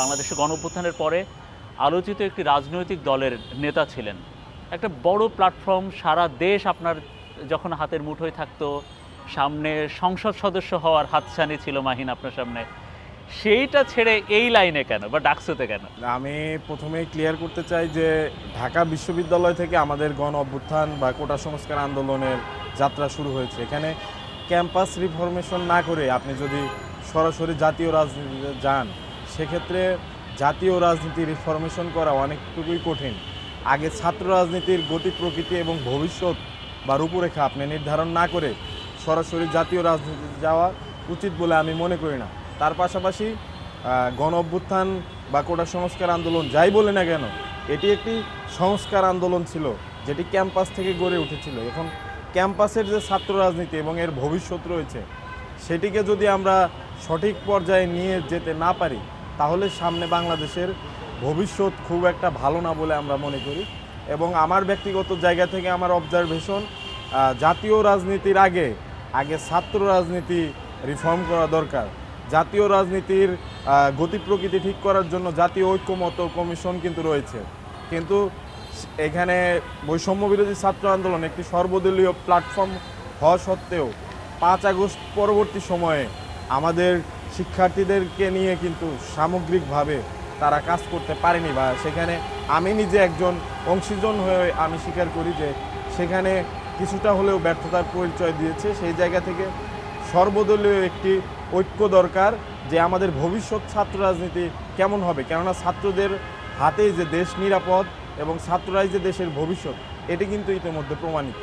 বাংলাদেশের গণঅভ্যুত্থানের পরে আলোচিত একটি রাজনৈতিক দলের নেতা ছিলেন। একটা বড় প্ল্যাটফর্ম, সারা দেশ আপনার যখন হাতের মুঠোয় থাকতো, সামনে সংসদ সদস্য হওয়ার হাতছানি ছিল মাহিন আপনার সামনে। সেইটা ছেড়ে এই লাইনে কেন বা ডাকসুতে কেন? আমি প্রথমেই ক্লিয়ার করতে চাই যে, ঢাকা বিশ্ববিদ্যালয় থেকে আমাদের গণ অভ্যুত্থান বা কোটা সংস্কার আন্দোলনের যাত্রা শুরু হয়েছে। এখানে ক্যাম্পাস রিফরমেশন না করে আপনি যদি সরাসরি জাতীয় রাজনীতিতে যান সেক্ষেত্রে জাতীয় রাজনীতি রিফরমেশন করা অনেকটুকুই কঠিন। আগে ছাত্র রাজনীতির গতি প্রকৃতি এবং ভবিষ্যৎ বা রূপরেখা আপনি নির্ধারণ না করে সরাসরি জাতীয় রাজনীতিতে যাওয়া উচিত বলে আমি মনে করি না। তার পাশাপাশি গণ অভ্যুত্থান বা কোটা সংস্কার আন্দোলন যাই বলে না কেন, এটি একটি সংস্কার আন্দোলন ছিল, যেটি ক্যাম্পাস থেকে গড়ে উঠেছিল। এখন ক্যাম্পাসের যে ছাত্র রাজনীতি এবং এর ভবিষ্যৎ রয়েছে, সেটিকে যদি আমরা সঠিক পর্যায়ে নিয়ে যেতে না পারি তাহলে সামনে বাংলাদেশের ভবিষ্যৎ খুব একটা ভালো না বলে আমরা মনে করি। এবং আমার ব্যক্তিগত জায়গা থেকে আমার অবজারভেশন জাতীয় রাজনীতির আগে আগে ছাত্র রাজনীতি রিফর্ম করা দরকার। জাতীয় রাজনীতির গতি প্রকৃতি ঠিক করার জন্য জাতীয় ঐক্যমত কমিশন কিন্তু রয়েছে। কিন্তু এখানে বৈষম্য বিরোধী ছাত্র আন্দোলন একটি সর্বদলীয় প্ল্যাটফর্ম হওয়া সত্ত্বেও পাঁচ আগস্ট পরবর্তী সময়ে আমাদের শিক্ষার্থীদেরকে নিয়ে কিন্তু সামগ্রিকভাবে তারা কাজ করতে পারেনি বা সেখানে আমি নিজে একজন অংশীজন হয়ে আমি স্বীকার করি যে সেখানে কিছুটা হলেও ব্যর্থতার পরিচয় দিয়েছে। সেই জায়গা থেকে সর্বদলীয় একটি ঐক্য দরকার যে আমাদের ভবিষ্যৎ ছাত্র রাজনীতি কেমন হবে। কেননা ছাত্রদের হাতেই যে দেশ নিরাপদ এবং ছাত্ররাই যে দেশের ভবিষ্যৎ, এটি কিন্তু ইতিমধ্যে প্রমাণিত।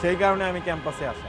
সেই কারণে আমি ক্যাম্পাসে আসা।